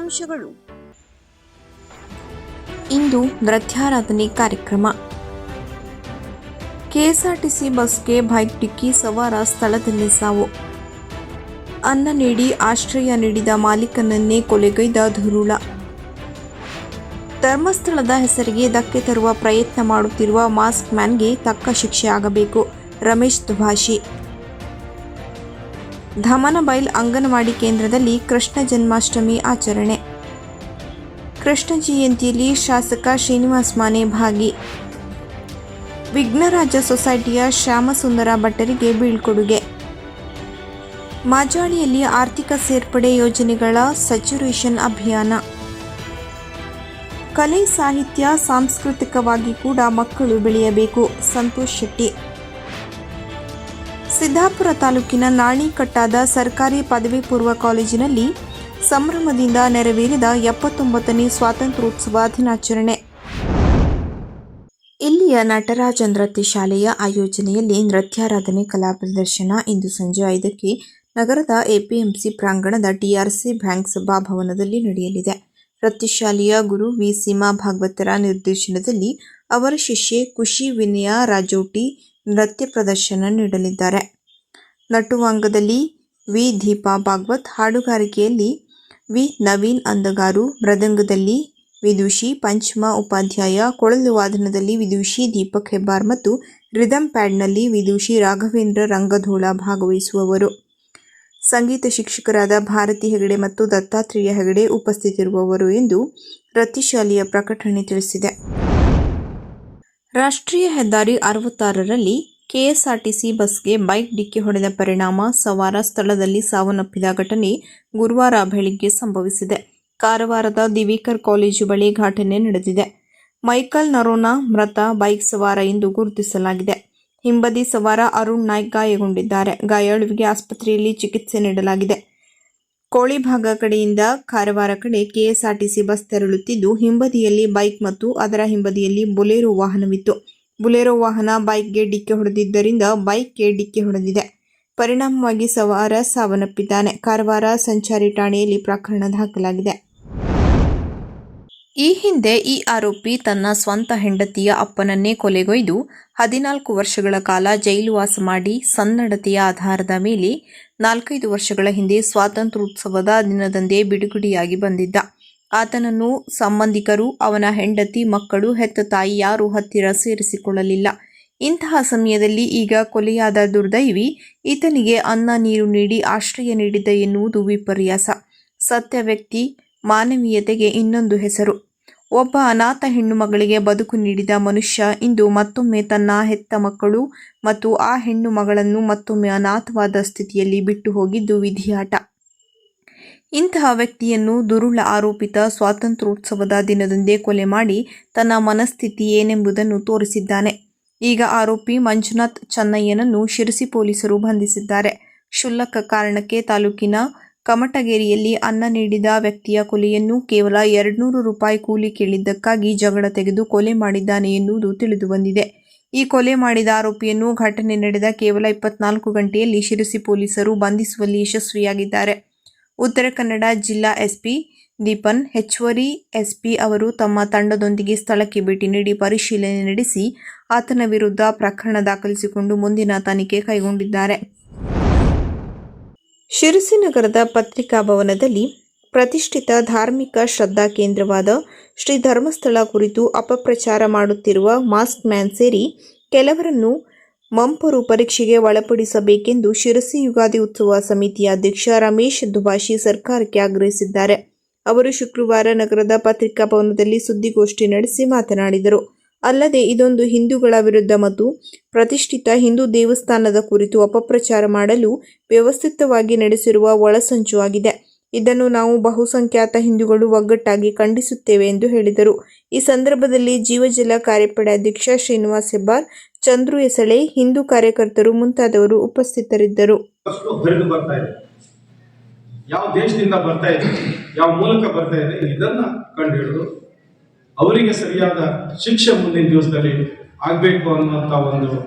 ಮುಖ್ಯಾಂಶಗಳು ಇಂದು ನೃತ್ಯಾರಾಧನೆ ಕಾರ್ಯಕ್ರಮ. ಕೆಎಸ್ಆರ್ಟಿಸಿ ಬಸ್ಗೆ ಬೈಕ್ ಡಿಕ್ಕಿ ಸವಾರ ಸ್ಥಳದಲ್ಲಿ ಸಾವು. ಅನ್ನ ನೀಡಿ ಆಶ್ರಯ ನೀಡಿದ ಮಾಲೀಕನನ್ನೇ ಕೊಲೆಗೈದ ಧುರುಳ. ಧರ್ಮಸ್ಥಳದ ಹೆಸರಿಗೆ ಧಕ್ಕೆ ತರುವ ಪ್ರಯತ್ನ ಮಾಡುತ್ತಿರುವ ಮಾಸ್ಕ್ ಮ್ಯಾನ್ಗೆ ತಕ್ಕ ಶಿಕ್ಷೆ ಆಗಬೇಕು. ರಮೇಶ್ ದುಭಾಷಿ ಧಮನಬೈಲ್ ಅಂಗನವಾಡಿ ಕೇಂದ್ರದಲ್ಲಿ ಕೃಷ್ಣ ಜನ್ಮಾಷ್ಟಮಿ ಆಚರಣೆ. ಕೃಷ್ಣ ಜಯಂತಿಯಲ್ಲಿ ಶಾಸಕ ಶ್ರೀನಿವಾಸ್ ಮಾನೆ ಭಾಗಿ. ವಿಘ್ನರಾಜ ಸೊಸೈಟಿಯ ಶ್ಯಾಮಸುಂದರ ಭಟ್ಟರಿಗೆ ಬೀಳ್ಕೊಡುಗೆ. ಮಾಜಾಳಿಯಲ್ಲಿ ಆರ್ಥಿಕ ಸೇರ್ಪಡೆ ಯೋಜನೆಗಳ ಸಚುರೇಷನ್ ಅಭಿಯಾನ. ಕಲೆ ಸಾಹಿತ್ಯ ಸಾಂಸ್ಕೃತಿಕವಾಗಿ ಕೂಡ ಮಕ್ಕಳು ಬೆಳೆಯಬೇಕು. ಸಂತೋಷ್ ಶೆಟ್ಟಿ. ಸಿದ್ದಾಪುರ ತಾಲೂಕಿನ ನಾಣಿಕಟ್ಟಾದ ಸರ್ಕಾರಿ ಪದವಿ ಪೂರ್ವ ಕಾಲೇಜಿನಲ್ಲಿ ಸಂಭ್ರಮದಿಂದ ನೆರವೇರಿದ ಎಪ್ಪತ್ತೊಂಬತ್ತನೇ ಸ್ವಾತಂತ್ರ್ಯೋತ್ಸವ ದಿನಾಚರಣೆ. ಇಲ್ಲಿಯ ನಟರಾಜ ನೃತ್ಯ ಶಾಲೆಯ ಆಯೋಜನೆಯಲ್ಲಿ ನೃತ್ಯಾರಾಧನೆ ಕಲಾ ಪ್ರದರ್ಶನ ಇಂದು ಸಂಜೆ ಐದಕ್ಕೆ ನಗರದ ಎಪಿಎಂಸಿ ಪ್ರಾಂಗಣದ ಟಿಆರ್ಸಿ ಬ್ಯಾಂಕ್ ಸಭಾಭವನದಲ್ಲಿ ನಡೆಯಲಿದೆ. ನೃತ್ಯಶಾಲೆಯ ಗುರು ವಿ. ಸೀಮಾ ಭಾಗವತರ ನಿರ್ದೇಶನದಲ್ಲಿ ಅವರ ಶಿಷ್ಯೆ ಖುಷಿ ವಿನಯ ರಾಜೋಟಿ ನೃತ್ಯ ಪ್ರದರ್ಶನ ನೀಡಲಿದ್ದಾರೆ. ನಟುವಾಂಗದಲ್ಲಿ ವಿ. ದೀಪಾ ಭಾಗವತ್, ಹಾಡುಗಾರಿಕೆಯಲ್ಲಿ ವಿ. ನವೀನ್ ಅಂದಗಾರು, ಮೃದಂಗದಲ್ಲಿ ವಿದುಷಿ ಪಂಚಮ ಉಪಾಧ್ಯಾಯ, ಕೊಳಲು ವಾದನದಲ್ಲಿ ವಿದುಷಿ ದೀಪಕ್ ಹೆಬ್ಬಾರ್ ಮತ್ತು ರಿದಮ್ ಪ್ಯಾಡ್ನಲ್ಲಿ ವಿದುಷಿ ರಾಘವೇಂದ್ರ ರಂಗಧೋಳ ಭಾಗವಹಿಸುವವರು. ಸಂಗೀತ ಶಿಕ್ಷಕರಾದ ಭಾರತಿ ಹೆಗಡೆ ಮತ್ತು ದತ್ತಾತ್ರೇಯ ಹೆಗಡೆ ಉಪಸ್ಥಿತಿರುವವರು ಎಂದು ರತಿಶಾಲಿಯ ಪ್ರಕಟಣೆ ತಿಳಿಸಿದೆ. ರಾಷ್ಟ್ರೀಯ ಹೆದ್ದಾರಿ ಅರವತ್ತಾರರಲ್ಲಿ ಕೆಎಸ್ಆರ್ಟಿಸಿ ಬಸ್ಗೆ ಬೈಕ್ ಡಿಕ್ಕಿ ಹೊಡೆದ ಪರಿಣಾಮ ಸವಾರ ಸ್ಥಳದಲ್ಲಿ ಸಾವನ್ನಪ್ಪಿದ ಘಟನೆ ಗುರುವಾರ ಬೆಳಿಗ್ಗೆ ಸಂಭವಿಸಿದೆ. ಕಾರವಾರದ ದಿವಿಕರ್ ಕಾಲೇಜು ಬಳಿ ಘಟನೆ ನಡೆದಿದೆ. ಮೈಕಲ್ ನರೋನಾ ಮೃತ ಬೈಕ್ ಸವಾರ ಎಂದು ಗುರುತಿಸಲಾಗಿದೆ. ಹಿಂಬದಿ ಸವಾರ ಅರುಣ್ ನಾಯ್ಕ್ ಗಾಯಗೊಂಡಿದ್ದಾರೆ. ಗಾಯಾಳುವಿಗೆ ಆಸ್ಪತ್ರೆಯಲ್ಲಿ ಚಿಕಿತ್ಸೆ ನೀಡಲಾಗಿದೆ. ಕೋಳಿಭಾಗ ಕಡೆಯಿಂದ ಕಾರವಾರ ಕಡೆ ಕೆಎಸ್ಆರ್ಟಿಸಿ ಬಸ್ ತೆರಳುತ್ತಿದ್ದು, ಹಿಂಬದಿಯಲ್ಲಿ ಬೈಕ್ ಮತ್ತು ಅದರ ಹಿಂಬದಿಯಲ್ಲಿ ಬೊಲೆರೋ ವಾಹನವಿತ್ತು. ಬುಲೆರೋ ವಾಹನ ಬೈಕ್ಗೆ ಡಿಕ್ಕಿ ಹೊಡೆದಿದ್ದರಿಂದ ಬೈಕ್ಗೆ ಡಿಕ್ಕಿ ಹೊಡೆದಿದೆ. ಪರಿಣಾಮವಾಗಿ ಸವಾರ ಸಾವನ್ನಪ್ಪಿದ್ದಾನೆ. ಕಾರವಾರ ಸಂಚಾರಿ ಠಾಣೆಯಲ್ಲಿ ಪ್ರಕರಣ ದಾಖಲಾಗಿದೆ. ಈ ಹಿಂದೆ ಈ ಆರೋಪಿ ತನ್ನ ಸ್ವಂತ ಹೆಂಡತಿಯ ಅಪ್ಪನನ್ನೇ ಕೊಲೆಗೊಯ್ದು ಹದಿನಾಲ್ಕು ವರ್ಷಗಳ ಕಾಲ ಜೈಲುವಾಸ ಮಾಡಿ ಸನ್ನಡತೆಯ ಆಧಾರದ ಮೇಲೆ ನಾಲ್ಕೈದು ವರ್ಷಗಳ ಹಿಂದೆ ಸ್ವಾತಂತ್ರ್ಯೋತ್ಸವದ ದಿನದಂದೇ ಬಿಡುಗಡೆಯಾಗಿ ಬಂದಿದ್ದ. ಆತನನ್ನು ಸಂಬಂಧಿಕರು, ಅವನ ಹೆಂಡತಿ, ಮಕ್ಕಳು, ಹೆತ್ತ ತಾಯಿ ಯಾರೂ ಹತ್ತಿರ ಸೇರಿಸಿಕೊಳ್ಳಲಿಲ್ಲ. ಇಂತಹ ಸಮಯದಲ್ಲಿ ಈಗ ಕೊಲೆಯಾದ ದುರ್ದೈವಿ ಈತನಿಗೆ ಅನ್ನ ನೀರು ನೀಡಿ ಆಶ್ರಯ ನೀಡಿದ ಎನ್ನುವುದು ವಿಪರ್ಯಾಸ. ಸತ್ಯ ವ್ಯಕ್ತಿ, ಮಾನವೀಯತೆಗೆ ಇನ್ನೊಂದು ಹೆಸರು. ಒಬ್ಬ ಅನಾಥ ಹೆಣ್ಣು ಮಗಳಿಗೆ ಬದುಕು ನೀಡಿದ ಮನುಷ್ಯ ಇಂದು ಮತ್ತೊಮ್ಮೆ ತನ್ನ ಹೆತ್ತ ಮಕ್ಕಳು ಮತ್ತು ಆ ಹೆಣ್ಣು ಮಗಳನ್ನು ಮತ್ತೊಮ್ಮೆ ಅನಾಥವಾದ ಸ್ಥಿತಿಯಲ್ಲಿ ಬಿಟ್ಟು ಹೋಗಿದ್ದು ವಿಧಿಯಾಟ. ಇಂತಹ ವ್ಯಕ್ತಿಯನ್ನು ದುರುಳ ಆರೋಪಿತ ಸ್ವಾತಂತ್ರ್ಯೋತ್ಸವದ ದಿನದಂದೇ ಕೊಲೆ ಮಾಡಿ ತನ್ನ ಮನಸ್ಥಿತಿ ಏನೆಂಬುದನ್ನು ತೋರಿಸಿದ್ದಾನೆ. ಈಗ ಆರೋಪಿ ಮಂಜುನಾಥ್ ಚೆನ್ನಯ್ಯನನ್ನು ಶಿರಸಿ ಪೊಲೀಸರು ಬಂಧಿಸಿದ್ದಾರೆ. ಕ್ಷುಲ್ಲಕ ಕಾರಣಕ್ಕೆ ತಾಲೂಕಿನ ಕಮಟಗೇರಿಯಲ್ಲಿ ಅನ್ನ ನೀಡಿದ ವ್ಯಕ್ತಿಯ ಕೊಲೆಯನ್ನು ಕೇವಲ ಎರಡ್ನೂರು ರೂಪಾಯಿ ಕೂಲಿ ಕೇಳಿದ್ದಕ್ಕಾಗಿ ಜಗಳ ತೆಗೆದು ಕೊಲೆ ಮಾಡಿದ್ದಾನೆ ಎನ್ನುವುದು ತಿಳಿದುಬಂದಿದೆ ಈ ಕೊಲೆ ಮಾಡಿದ ಆರೋಪಿಯನ್ನು ಘಟನೆ ನಡೆದ ಕೇವಲ ಇಪ್ಪತ್ನಾಲ್ಕು ಗಂಟೆಯಲ್ಲಿ ಶಿರಸಿ ಪೊಲೀಸರು ಬಂಧಿಸುವಲ್ಲಿ ಯಶಸ್ವಿಯಾಗಿದ್ದಾರೆ. ಉತ್ತರ ಕನ್ನಡ ಜಿಲ್ಲಾ ಎಸ್ಪಿ ದೀಪನ್ ಹೆಚ್ಚುವರಿ ಎಸ್ಪಿ ಅವರು ತಮ್ಮ ತಂಡದೊಂದಿಗೆ ಸ್ಥಳಕ್ಕೆ ಭೇಟಿ ನೀಡಿ ಪರಿಶೀಲನೆ ನಡೆಸಿ ಆತನ ವಿರುದ್ಧ ಪ್ರಕರಣ ದಾಖಲಿಸಿಕೊಂಡು ಮುಂದಿನ ತನಿಖೆ ಕೈಗೊಂಡಿದ್ದಾರೆ. ಶಿರಸಿ ನಗರದ ಪತ್ರಿಕಾ ಭವನದಲ್ಲಿ ಪ್ರತಿಷ್ಠಿತ ಧಾರ್ಮಿಕ ಶ್ರದ್ಧಾ ಕೇಂದ್ರವಾದ ಶ್ರೀ ಧರ್ಮಸ್ಥಳ ಕುರಿತು ಅಪಪ್ರಚಾರ ಮಾಡುತ್ತಿರುವ ಮಾಸ್ಕ್ ಮ್ಯಾನ್ ಸೇರಿ ಕೆಲವರನ್ನು ಮಂಪರು ಪರೀಕ್ಷೆಗೆ ಒಳಪಡಿಸಬೇಕೆಂದು ಶಿರಸಿ ಯುಗಾದಿ ಉತ್ಸವ ಸಮಿತಿಯ ಅಧ್ಯಕ್ಷ ರಮೇಶ್ ದುಭಾಷಿ ಸರ್ಕಾರಕ್ಕೆ ಆಗ್ರಹಿಸಿದ್ದಾರೆ. ಅವರು ಶುಕ್ರವಾರ ನಗರದ ಪತ್ರಿಕಾ ಭವನದಲ್ಲಿ ಸುದ್ದಿಗೋಷ್ಠಿ ನಡೆಸಿ ಮಾತನಾಡಿದರು. ಅಲ್ಲದೆ ಇದೊಂದು ಹಿಂದೂಗಳ ವಿರುದ್ಧ ಮತ್ತು ಪ್ರತಿಷ್ಠಿತ ಹಿಂದೂ ದೇವಸ್ಥಾನದ ಕುರಿತು ಅಪಪ್ರಚಾರ ಮಾಡಲು ವ್ಯವಸ್ಥಿತವಾಗಿ ನಡೆಸಿರುವ ಒಳಸಂಚು ಆಗಿದೆ. ಇದನ್ನು ನಾವು ಬಹುಸಂಖ್ಯಾತ ಹಿಂದೂಗಳು ಒಗ್ಗಟ್ಟಾಗಿ ಖಂಡಿಸುತ್ತೇವೆ ಎಂದು ಹೇಳಿದರು. ಈ ಸಂದರ್ಭದಲ್ಲಿ ಜೀವಜಲ ಕಾರ್ಯಪಡೆ ಅಧ್ಯಕ್ಷ ಶ್ರೀನಿವಾಸ್ ಹೆಬ್ಬಾರ್, ಚಂದ್ರು ಎಸಳೆ ಹಿಂದೂ ಕಾರ್ಯಕರ್ತರು ಮುಂತಾದವರು ಉಪಸ್ಥಿತರಿದ್ದರು. ಯಾವ ದೇಶದಿಂದ ಬರ್ತಾ ಇದೆ, ಯಾವ ಮೂಲಕ ಬರ್ತಾ ಇದೆ, ಇದನ್ನ ಕಂಡುಹಿಡಿದು ಅವರಿಗೆ ಸರಿಯಾದ ಶಿಕ್ಷೆ ಮುಂದಿನ ದಿವಸದಲ್ಲಿ ಆಗಬೇಕು ಅನ್ನುವಂಥ ಒಂದು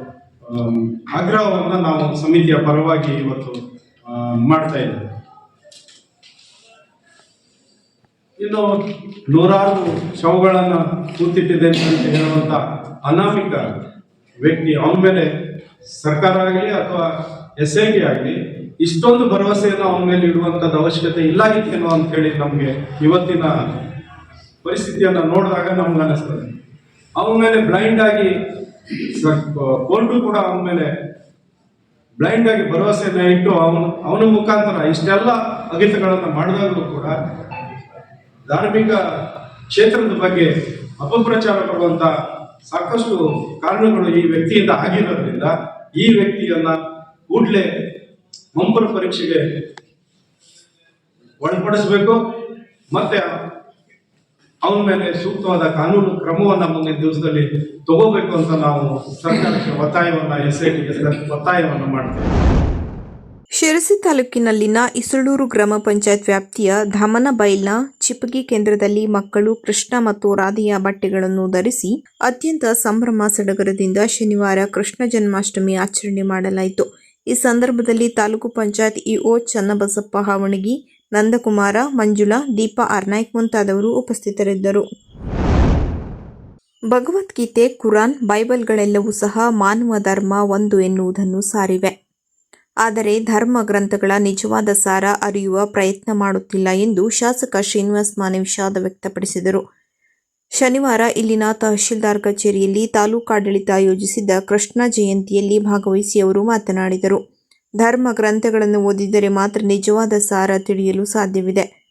ಆಗ್ರಹವನ್ನು ನಾವು ಸಮಿತಿಯ ಪರವಾಗಿ ಇವತ್ತು ಮಾಡ್ತಾ ಇದ್ದೇವೆ. ಇನ್ನು ನೂರಾರು ಶವಗಳನ್ನು ಕೂತಿಟ್ಟಿದೆ ಅಂತ ಹೇಳುವಂತ ಅನಾಮಿಕ ವ್ಯಕ್ತಿ ಅವನ ಮೇಲೆ ಸರ್ಕಾರ ಆಗಲಿ ಅಥವಾ ಎಸ್ ಐ ಟಿ ಆಗಲಿ ಇಷ್ಟೊಂದು ಭರವಸೆಯನ್ನು ಅವನ ಮೇಲೆ ಇಡುವಂಥದ್ದು ಅವಶ್ಯಕತೆ ಇಲ್ಲಾಗಿತ್ತೇನೋ ಅಂತ ಹೇಳಿ ನಮಗೆ ಇವತ್ತಿನ ಪರಿಸ್ಥಿತಿಯನ್ನು ನೋಡಿದಾಗ ನಮ್ಗೆ ಅನ್ನಿಸ್ತದೆ ಅವನ ಮೇಲೆ ಬ್ಲೈಂಡ್ ಆಗಿ ಕೋರ್ಟು ಕೂಡ ಅವನ ಮೇಲೆ ಬ್ಲೈಂಡ್ ಆಗಿ ಭರವಸೆಯನ್ನ ಇಟ್ಟು ಅವನು, ಅವನ ಮುಖಾಂತರ ಇಷ್ಟೆಲ್ಲ ಅಗಿತಗಳನ್ನು ಮಾಡಿದಾಗಲೂ ಕೂಡ ಧಾರ್ಮಿಕ ಕ್ಷೇತ್ರದ ಬಗ್ಗೆ ಅಪಪ್ರಚಾರ ಪಡುವಂತ ಸಾಕಷ್ಟು ಕಾರಣಗಳು ಈ ವ್ಯಕ್ತಿಯಿಂದ ಆಗಿರೋದ್ರಿಂದ ಈ ವ್ಯಕ್ತಿಯನ್ನ ಕೂಡಲೇ ಮಂಪರ ಪರೀಕ್ಷೆಗೆ ಒಳಪಡಿಸಬೇಕು. ಮತ್ತೆ ಅವನ ಮೇಲೆ ಸೂಕ್ತವಾದ ಕಾನೂನು ಕ್ರಮವನ್ನು ಮುಂದಿನ ದಿವಸದಲ್ಲಿ ತಗೋಬೇಕು ಅಂತ ನಾವು ಸರ್ಕಾರಕ್ಕೆ ಒತ್ತಾಯವನ್ನ ಎಸ್ ಐ ಟಿಗೆ ಒತ್ತಾಯವನ್ನು ಮಾಡ್ತೇವೆ. ಶಿರಸಿ ತಾಲೂಕಿನಲ್ಲಿನ ಇಸಳೂರು ಗ್ರಾಮ ಪಂಚಾಯತ್ ವ್ಯಾಪ್ತಿಯ ಧಾಮನಬೈಲ್ನ ಚಿಪಗಿ ಕೇಂದ್ರದಲ್ಲಿ ಮಕ್ಕಳು ಕೃಷ್ಣ ಮತ್ತು ರಾಧೆಯ ಬಟ್ಟೆಗಳನ್ನು ಧರಿಸಿ ಅತ್ಯಂತ ಸಂಭ್ರಮ ಸಡಗರದಿಂದ ಶನಿವಾರ ಕೃಷ್ಣ ಜನ್ಮಾಷ್ಟಮಿ ಆಚರಣೆ ಮಾಡಲಾಯಿತು. ಈ ಸಂದರ್ಭದಲ್ಲಿ ತಾಲೂಕು ಪಂಚಾಯತ್ ಇಒ ಚನ್ನಬಸಪ್ಪ ಹಾವಣಗಿ ನಂದಕುಮಾರ, ಮಂಜುಳಾ, ದೀಪಾ ಆರ್ನಾಯ್ಕ್ ಮುಂತಾದವರು ಉಪಸ್ಥಿತರಿದ್ದರು. ಭಗವದ್ಗೀತೆ, ಕುರಾನ್, ಬೈಬಲ್ಗಳೆಲ್ಲವೂ ಸಹ ಮಾನವ ಧರ್ಮ ಒಂದು ಎನ್ನುವುದನ್ನು ಸಾರಿವೆ. ಆದರೆ ಧರ್ಮ ಗ್ರಂಥಗಳ ನಿಜವಾದ ಸಾರ ಅರಿಯುವ ಪ್ರಯತ್ನ ಮಾಡುತ್ತಿಲ್ಲ ಎಂದು ಶಾಸಕ ಶ್ರೀನಿವಾಸ್ ಮಾನೆ ವಿಷಾದ ವ್ಯಕ್ತಪಡಿಸಿದರು. ಶನಿವಾರ ಇಲ್ಲಿನ ತಹಶೀಲ್ದಾರ್ ಕಚೇರಿಯಲ್ಲಿ ತಾಲೂಕಾಡಳಿತ ಆಯೋಜಿಸಿದ್ದ ಕೃಷ್ಣ ಜಯಂತಿಯಲ್ಲಿ ಭಾಗವಹಿಸಿ ಅವರು ಮಾತನಾಡಿದರು. ಧರ್ಮ ಗ್ರಂಥಗಳನ್ನು ಓದಿದರೆ ಮಾತ್ರ ನಿಜವಾದ ಸಾರ ತಿಳಿಯಲು ಸಾಧ್ಯವಿದೆ.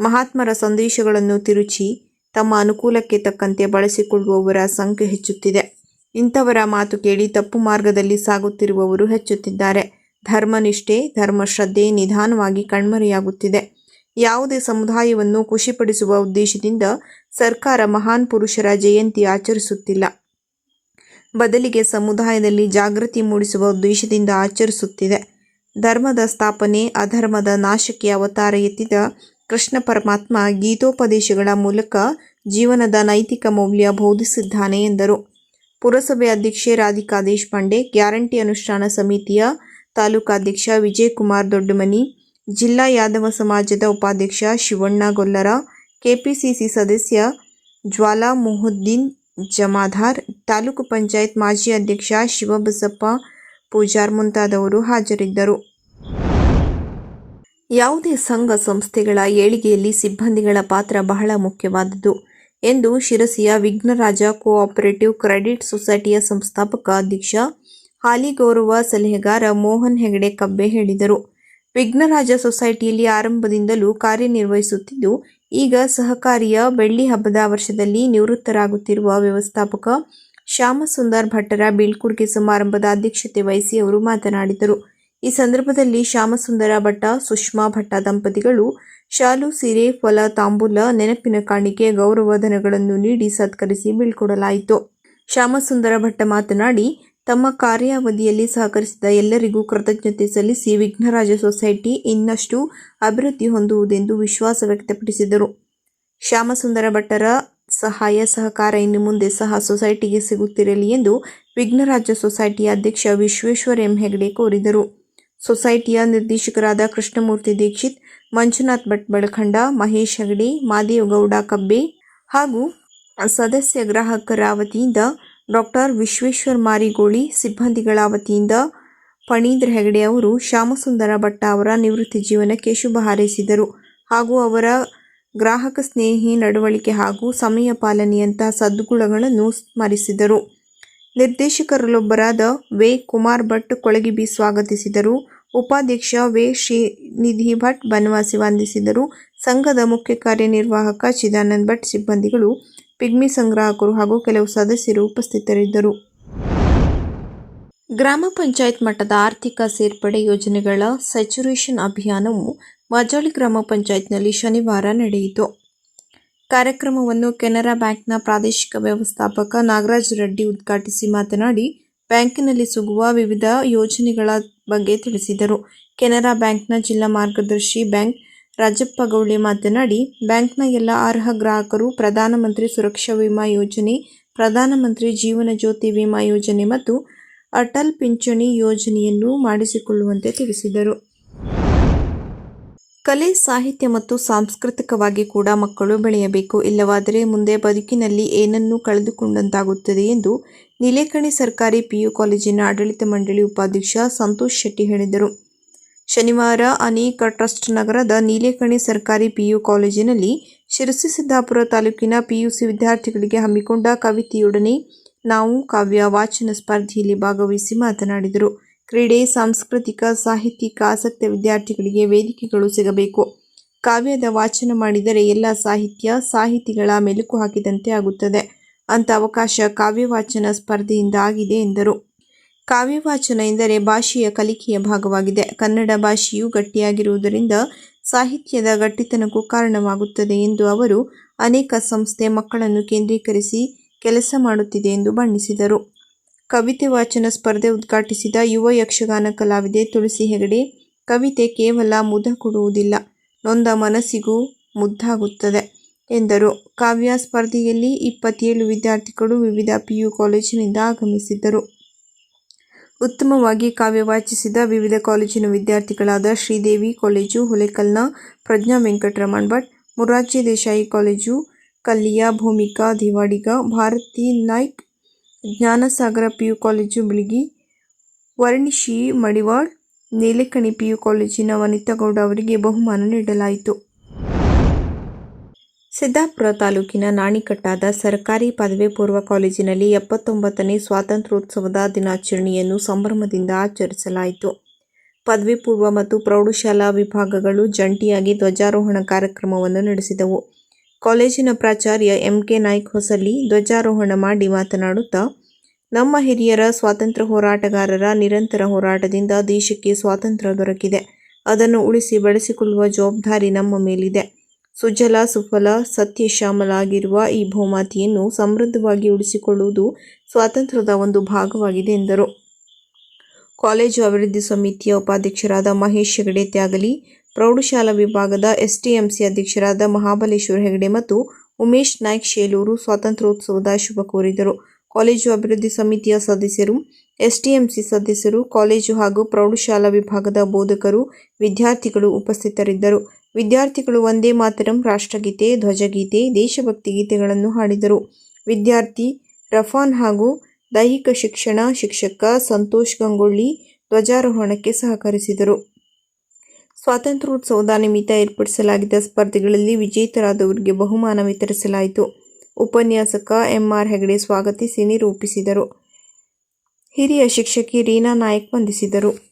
ಮಹಾತ್ಮರ ಸಂದೇಶಗಳನ್ನು ತಿರುಚಿ ತಮ್ಮ ಅನುಕೂಲಕ್ಕೆ ತಕ್ಕಂತೆ ಬಳಸಿಕೊಳ್ಳುವವರ ಸಂಖ್ಯೆ ಹೆಚ್ಚುತ್ತಿದೆ. ಇಂಥವರ ಮಾತು ಕೇಳಿ ತಪ್ಪು ಮಾರ್ಗದಲ್ಲಿ ಸಾಗುತ್ತಿರುವವರು ಹೆಚ್ಚುತ್ತಿದ್ದಾರೆ. ಧರ್ಮನಿಷ್ಠೆ, ಧರ್ಮಶ್ರದ್ಧೆ ನಿಧಾನವಾಗಿ ಕಣ್ಮರೆಯಾಗುತ್ತಿದೆ. ಯಾವುದೇ ಸಮುದಾಯವನ್ನು ಖುಷಿಪಡಿಸುವ ಉದ್ದೇಶದಿಂದ ಸರ್ಕಾರ ಮಹಾನ್ ಪುರುಷರ ಜಯಂತಿ ಆಚರಿಸುತ್ತಿಲ್ಲ. ಬದಲಿಗೆ ಸಮುದಾಯದಲ್ಲಿ ಜಾಗೃತಿ ಮೂಡಿಸುವ ಉದ್ದೇಶದಿಂದ ಆಚರಿಸುತ್ತಿದೆ. ಧರ್ಮದ ಸ್ಥಾಪನೆ, ಅಧರ್ಮದ ನಾಶಕ್ಕೆ ಅವತಾರ ಎತ್ತಿದ ಕೃಷ್ಣ ಪರಮಾತ್ಮ ಗೀತೋಪದೇಶಗಳ ಮೂಲಕ ಜೀವನದ ನೈತಿಕ ಮೌಲ್ಯ ಬೋಧಿಸಿದ್ದಾನೆ ಎಂದರು. ಪುರಸಭೆ ಅಧ್ಯಕ್ಷೆ ರಾಧಿಕಾ ದೇಶಪಾಂಡೆ, ಗ್ಯಾರಂಟಿ ಅನುಷ್ಠಾನ ಸಮಿತಿಯ ತಾಲೂಕಾಧ್ಯಕ್ಷ ವಿಜಯಕುಮಾರ್ ದೊಡ್ಡಮನಿ, ಜಿಲ್ಲಾ ಯಾದವ ಸಮಾಜದ ಉಪಾಧ್ಯಕ್ಷ ಶಿವಣ್ಣ ಗೊಲ್ಲರ, ಕೆಪಿಸಿಸಿ ಸದಸ್ಯ ಜ್ವಾಲಾ ಮೊಹುದ್ದೀನ್ ಜಮಾದಾರ್ ತಾಲೂಕು ಪಂಚಾಯತ್ ಮಾಜಿ ಅಧ್ಯಕ್ಷ ಶಿವಬಸಪ್ಪ ಪೂಜಾರ್ ಮುಂತಾದವರು ಹಾಜರಿದ್ದರು. ಯಾವುದೇ ಸಂಘ ಸಂಸ್ಥೆಗಳ ಏಳಿಗೆಯಲ್ಲಿ ಸಿಬ್ಬಂದಿಗಳ ಪಾತ್ರ ಬಹಳ ಮುಖ್ಯವಾದುದು ಎಂದು ಶಿರಸಿಯ ವಿಘ್ನರಾಜ ಕೋಆಪರೇಟಿವ್ ಕ್ರೆಡಿಟ್ ಸೊಸೈಟಿಯ ಸಂಸ್ಥಾಪಕ ಅಧ್ಯಕ್ಷ ಹಾಲಿ ಗೌರವ ಸಲಹೆಗಾರ ಮೋಹನ್ ಹೆಗಡೆ ಕಬ್ಬೆ ಹೇಳಿದರು. ವಿಘ್ನರಾಜ ಸೊಸೈಟಿಯಲ್ಲಿ ಆರಂಭದಿಂದಲೂ ಕಾರ್ಯನಿರ್ವಹಿಸುತ್ತಿದ್ದು ಈಗ ಸಹಕಾರಿಯ ಬೆಳ್ಳಿ ಹಬ್ಬದ ವರ್ಷದಲ್ಲಿ ನಿವೃತ್ತರಾಗುತ್ತಿರುವ ವ್ಯವಸ್ಥಾಪಕ ಶ್ಯಾಮಸುಂದರ್ ಭಟ್ಟರ ಬೀಳ್ಕೊಡುಗೆ ಸಮಾರಂಭದ ಅಧ್ಯಕ್ಷತೆ ವಹಿಸಿ ಅವರು ಮಾತನಾಡಿದರು. ಈ ಸಂದರ್ಭದಲ್ಲಿ ಶ್ಯಾಮಸುಂದರ ಭಟ್ಟ, ಸುಷ್ಮಾ ಭಟ್ಟ ದಂಪತಿಗಳು ಶಾಲು, ಸೀರೆ ಫಲ ತಾಂಬೂಲ, ನೆನಪಿನ ಕಾಣಿಕೆ, ಗೌರವ ಧನಗಳನ್ನು ನೀಡಿ ಸತ್ಕರಿಸಿ ಬೀಳ್ಕೊಡಲಾಯಿತು. ಶ್ಯಾಮಸುಂದರ ಭಟ್ಟ ಮಾತನಾಡಿ ತಮ್ಮ ಕಾರ್ಯಾವಧಿಯಲ್ಲಿ ಸಹಕರಿಸಿದ ಎಲ್ಲರಿಗೂ ಕೃತಜ್ಞತೆ ಸಲ್ಲಿಸಿ ವಿಘ್ನರಾಜ ಸೊಸೈಟಿ ಇನ್ನಷ್ಟು ಅಭಿವೃದ್ಧಿ ಹೊಂದುವುದೆಂದು ವಿಶ್ವಾಸ ವ್ಯಕ್ತಪಡಿಸಿದರು. ಶ್ಯಾಮಸುಂದರ ಭಟ್ಟರ ಸಹಾಯ ಸಹಕಾರ ಇನ್ನು ಮುಂದೆ ಸಹ ಸೊಸೈಟಿಗೆ ಸಿಗುತ್ತಿರಲಿ ಎಂದು ವಿಘ್ನರಾಜ ಸೊಸೈಟಿಯ ಅಧ್ಯಕ್ಷ ವಿಶ್ವೇಶ್ವರ ಎಂ. ಹೆಗಡೆ ಕೋರಿದರು. ಸೊಸೈಟಿಯ ನಿರ್ದೇಶಕರಾದ ಕೃಷ್ಣಮೂರ್ತಿ ದೀಕ್ಷಿತ್, ಮಂಜುನಾಥ್ ಭಟ್ ಬಳಖಂಡ, ಮಹೇಶ್ ಹೆಗಡೆ ಮಾದೇವಗೌಡ ಕಬ್ಬೆ ಹಾಗೂ ಸದಸ್ಯ ಗ್ರಾಹಕರ ವತಿಯಿಂದ ಡಾಕ್ಟರ್ ವಿಶ್ವೇಶ್ವರ್ ಮಾರಿಗೋಳಿ ಸಿಬ್ಬಂದಿಗಳ ವತಿಯಿಂದ ಫಣೀಂದ್ರ ಹೆಗಡೆ ಅವರು ಶ್ಯಾಮಸುಂದರ ಭಟ್ಟ ಅವರ ನಿವೃತ್ತಿ ಜೀವನಕ್ಕೆ ಶುಭ ಹಾರೈಸಿದರು. ಹಾಗೂ ಅವರ ಗ್ರಾಹಕ ಸ್ನೇಹಿ ನಡವಳಿಕೆ ಹಾಗೂ ಸಮಯ ಪಾಲನೆಯಂತಹ ಸದ್ಗುಣಗಳನ್ನು ಸ್ಮರಿಸಿದರು. ನಿರ್ದೇಶಕರಲ್ಲೊಬ್ಬರಾದ ವೆ. ಕುಮಾರ್ ಭಟ್ ಕೊಳಗಿಬಿ ಸ್ವಾಗತಿಸಿದರು. ಉಪಾಧ್ಯಕ್ಷ ವೆ. ಶ್ರೀನಿಧಿ ಭಟ್ ಬನವಾಸಿ ವಂದಿಸಿದರು. ಸಂಘದ ಮುಖ್ಯ ಕಾರ್ಯನಿರ್ವಾಹಕ ಚಿದಾನಂದ ಭಟ್ ಸಿಬ್ಬಂದಿಗಳು ಪಿಗ್ಮಿ ಸಂಗ್ರಾಹಕರು ಹಾಗೂ ಕೆಲವು ಸದಸ್ಯರು ಉಪಸ್ಥಿತರಿದ್ದರು. ಗ್ರಾಮ ಪಂಚಾಯತ್ ಮಟ್ಟದ ಆರ್ಥಿಕ ಸೇರ್ಪಡೆ ಯೋಜನೆಗಳ ಸ್ಯಾಚುರೇಷನ್ ಅಭಿಯಾನವು ಮಾಜಾಳಿ ಗ್ರಾಮ ಪಂಚಾಯತ್ನಲ್ಲಿ ಶನಿವಾರ ನಡೆಯಿತು. ಕಾರ್ಯಕ್ರಮವನ್ನು ಕೆನರಾ ಬ್ಯಾಂಕ್ನ ಪ್ರಾದೇಶಿಕ ವ್ಯವಸ್ಥಾಪಕ ನಾಗರಾಜ್ ರೆಡ್ಡಿ ಉದ್ಘಾಟಿಸಿ ಮಾತನಾಡಿ, ಬ್ಯಾಂಕಿನಲ್ಲಿ ಸಿಗುವ ವಿವಿಧ ಯೋಜನೆಗಳ ಬಗ್ಗೆ ತಿಳಿಸಿದರು. ಕೆನರಾ ಬ್ಯಾಂಕ್ನ ಜಿಲ್ಲಾ ಮಾರ್ಗದರ್ಶಿ ಬ್ಯಾಂಕ್ ರಾಜಪ್ಪ ಗೌಳಿ ಮಾತನಾಡಿ, ಬ್ಯಾಂಕ್ನ ಎಲ್ಲ ಅರ್ಹ ಗ್ರಾಹಕರು ಪ್ರಧಾನಮಂತ್ರಿ ಸುರಕ್ಷಾ ವಿಮಾ ಯೋಜನೆ ಪ್ರಧಾನಮಂತ್ರಿ ಜೀವನ ಜ್ಯೋತಿ ವಿಮಾ ಯೋಜನೆ ಮತ್ತು ಅಟಲ್ ಪಿಂಚಣಿ ಯೋಜನೆಯನ್ನು ಮಾಡಿಸಿಕೊಳ್ಳುವಂತೆ ತಿಳಿಸಿದರು. ಕಲೆ, ಸಾಹಿತ್ಯ ಮತ್ತು ಸಾಂಸ್ಕೃತಿಕವಾಗಿ ಕೂಡ ಮಕ್ಕಳು ಬೆಳೆಯಬೇಕು. ಇಲ್ಲವಾದರೆ ಮುಂದೆ ಬದುಕಿನಲ್ಲಿ ಏನನ್ನೂ ಕಳೆದುಕೊಂಡಂತಾಗುತ್ತದೆ ಎಂದು ನಿಲೇಕಣಿ ಸರ್ಕಾರಿ ಪಿಯು ಕಾಲೇಜಿನ ಆಡಳಿತ ಮಂಡಳಿ ಉಪಾಧ್ಯಕ್ಷ ಸಂತೋಷ್ ಶೆಟ್ಟಿ ಹೇಳಿದರು. ಶನಿವಾರ ಅನೇಕ ಟ್ರಸ್ಟ್ ನಗರದ ನೀಲೇಕಣಿ ಸರ್ಕಾರಿ ಪಿಯು ಕಾಲೇಜಿನಲ್ಲಿ ಶಿರಸಿ ಸಿದ್ದಾಪುರ ತಾಲೂಕಿನ ಪಿಯುಸಿ ವಿದ್ಯಾರ್ಥಿಗಳಿಗೆ ಹಮ್ಮಿಕೊಂಡ ಕವಿತೆಯೊಡನೆ ನಾವು ಕಾವ್ಯ ವಾಚನ ಸ್ಪರ್ಧೆಯಲ್ಲಿ ಭಾಗವಹಿಸಿ ಮಾತನಾಡಿದರು. ಕ್ರೀಡೆ, ಸಾಂಸ್ಕೃತಿಕ, ಸಾಹಿತ್ಯಿಕ ಆಸಕ್ತ ವಿದ್ಯಾರ್ಥಿಗಳಿಗೆ ವೇದಿಕೆಗಳು ಸಿಗಬೇಕು. ಕಾವ್ಯದ ವಾಚನ ಮಾಡಿದರೆ ಎಲ್ಲ ಸಾಹಿತ್ಯ, ಸಾಹಿತಿಗಳ ಮೆಲುಕು ಹಾಕಿದಂತೆ ಆಗುತ್ತದೆ. ಅಂತ ಅವಕಾಶ ಕಾವ್ಯ ವಾಚನ ಸ್ಪರ್ಧೆಯಿಂದ ಆಗಿದೆ ಎಂದರು. ಕಾವ್ಯ ವಾಚನ ಎಂದರೆ ಭಾಷೆಯ ಕಲಿಕೆಯ ಭಾಗವಾಗಿದೆ. ಕನ್ನಡ ಭಾಷೆಯು ಗಟ್ಟಿಯಾಗಿರುವುದರಿಂದ ಸಾಹಿತ್ಯದ ಗಟ್ಟಿತನಕ್ಕೂ ಕಾರಣವಾಗುತ್ತದೆ ಎಂದು ಅವರು ಅನೇಕ ಸಂಸ್ಥೆ ಮಕ್ಕಳನ್ನು ಕೇಂದ್ರೀಕರಿಸಿ ಕೆಲಸ ಮಾಡುತ್ತಿದೆ ಎಂದು ಬಣ್ಣಿಸಿದರು. ಕವಿತೆ ವಾಚನ ಸ್ಪರ್ಧೆ ಉದ್ಘಾಟಿಸಿದ ಯುವ ಯಕ್ಷಗಾನ ಕಲಾವಿದೆ ತುಳಸಿ ಹೆಗಡೆ, ಕವಿತೆ ಕೇವಲ ಮುದ ಕೊಡುವುದಿಲ್ಲ, ನೊಂದ ಮನಸ್ಸಿಗೂ ಮುದ್ದಾಗುತ್ತದೆ ಎಂದರು. ಕಾವ್ಯ ಸ್ಪರ್ಧೆಯಲ್ಲಿ ಇಪ್ಪತ್ತೇಳು ವಿದ್ಯಾರ್ಥಿಗಳು ವಿವಿಧ ಪಿಯು ಕಾಲೇಜಿನಿಂದ ಆಗಮಿಸಿದ್ದರು. ಉತ್ತಮವಾಗಿ ಕಾವ್ಯ ವಾಚಿಸಿದ ವಿವಿಧ ಕಾಲೇಜಿನ ವಿದ್ಯಾರ್ಥಿಗಳಾದ ಶ್ರೀದೇವಿ ಕಾಲೇಜು ಹುಲೇಕಲ್ನ ಪ್ರಜ್ಞಾ Venkataraman Bhat, Morarji Desai college, ಕಲ್ಲಿಯ Bhumika Diwadiga, Bharati Naik, Jnanasagara PU college Bilagi, Varnishi Madiwal, Neelakani PU ಕಾಲೇಜಿನ ವನಿತಾಗೌಡ ಅವರಿಗೆ ಬಹುಮಾನ ನೀಡಲಾಯಿತು. ಸಿದ್ದಾಪುರ ತಾಲೂಕಿನ ನಾಣಿಕಟ್ಟಾದ ಸರ್ಕಾರಿ ಪದವಿ ಪೂರ್ವ ಕಾಲೇಜಿನಲ್ಲಿ ಎಪ್ಪತ್ತೊಂಬತ್ತನೇ ಸ್ವಾತಂತ್ರ್ಯೋತ್ಸವದ ದಿನಾಚರಣೆಯನ್ನು ಸಂಭ್ರಮದಿಂದ ಆಚರಿಸಲಾಯಿತು. ಪದವಿ ಪೂರ್ವ ಮತ್ತು ಪ್ರೌಢಶಾಲಾ ವಿಭಾಗಗಳು ಜಂಟಿಯಾಗಿ ಧ್ವಜಾರೋಹಣ ಕಾರ್ಯಕ್ರಮವನ್ನು ನಡೆಸಿದವು. ಕಾಲೇಜಿನ ಪ್ರಾಚಾರ್ಯ ಎಂ ಕೆ ನಾಯ್ಕ್ ಹೊಸಲಿ ಧ್ವಜಾರೋಹಣ ಮಾಡಿ ಮಾತನಾಡುತ್ತಾ, ನಮ್ಮ ಹಿರಿಯರ ಸ್ವಾತಂತ್ರ್ಯ ಹೋರಾಟಗಾರರ ನಿರಂತರ ಹೋರಾಟದಿಂದ ದೇಶಕ್ಕೆ ಸ್ವಾತಂತ್ರ್ಯ ದೊರಕಿದೆ. ಅದನ್ನು ಉಳಿಸಿ ಬೆಳೆಸಿಕೊಳ್ಳುವ ಜವಾಬ್ದಾರಿ ನಮ್ಮ ಮೇಲಿದೆ. ಸುಜಲ, ಸುಫಲ ಸತ್ಯ ಶ್ಯಾಮಲಾಗಿರುವ ಈ ಭೂಮಾತೆಯನ್ನು ಸಮೃದ್ಧವಾಗಿ ಉಳಿಸಿಕೊಳ್ಳುವುದು ಸ್ವಾತಂತ್ರ್ಯದ ಒಂದು ಭಾಗವಾಗಿದೆ, ಎಂದರು. ಕಾಲೇಜು ಅಭಿವೃದ್ಧಿ ಸಮಿತಿಯ ಉಪಾಧ್ಯಕ್ಷರಾದ ಮಹೇಶ್ ಹೆಗಡೆ ತ್ಯಾಗಲಿ, ಪ್ರೌಢಶಾಲಾ ವಿಭಾಗದ ಎಸ್ಟಿಎಂಸಿ ಅಧ್ಯಕ್ಷರಾದ ಮಹಾಬಲೇಶ್ವರ ಹೆಗಡೆ ಮತ್ತು ಉಮೇಶ್ ನಾಯ್ಕ್ ಶೇಲೂರು ಸ್ವಾತಂತ್ರ್ಯೋತ್ಸವದ ಶುಭ ಕೋರಿದರು. ಕಾಲೇಜು ಅಭಿವೃದ್ಧಿ ಸಮಿತಿಯ ಸದಸ್ಯರು ಎಸ್ಟಿಎಂಸಿ ಸದಸ್ಯರು, ಕಾಲೇಜು ಹಾಗೂ ಪ್ರೌಢಶಾಲಾ ವಿಭಾಗದ ಬೋಧಕರು, ವಿದ್ಯಾರ್ಥಿಗಳು ಉಪಸ್ಥಿತರಿದ್ದರು. ವಿದ್ಯಾರ್ಥಿಗಳು ಒಂದೇ ಮಾತರಂ ರಾಷ್ಟ್ರಗೀತೆ, ಧ್ವಜಗೀತೆ, ದೇಶಭಕ್ತಿ ಗೀತೆಗಳನ್ನು ಹಾಡಿದರು. ವಿದ್ಯಾರ್ಥಿ ರಫಾನ್ ಹಾಗೂ ದೈಹಿಕ ಶಿಕ್ಷಣ ಶಿಕ್ಷಕ ಸಂತೋಷ್ ಗಂಗೊಳ್ಳಿ ಧ್ವಜಾರೋಹಣಕ್ಕೆ ಸಹಕರಿಸಿದರು. ಸ್ವಾತಂತ್ರ್ಯೋತ್ಸವದ ನಿಮಿತ್ತ ಏರ್ಪಡಿಸಲಾಗಿದ್ದ ಸ್ಪರ್ಧೆಗಳಲ್ಲಿ ವಿಜೇತರಾದವರಿಗೆ ಬಹುಮಾನ ವಿತರಿಸಲಾಯಿತು. ಉಪನ್ಯಾಸಕ ಎಂಆರ್ ಹೆಗಡೆ ಸ್ವಾಗತಿಸಿ ನಿರೂಪಿಸಿದರು. ಹಿರಿಯ ಶಿಕ್ಷಕಿ ರೀನಾ ನಾಯಕ್ ವಂದಿಸಿದರು.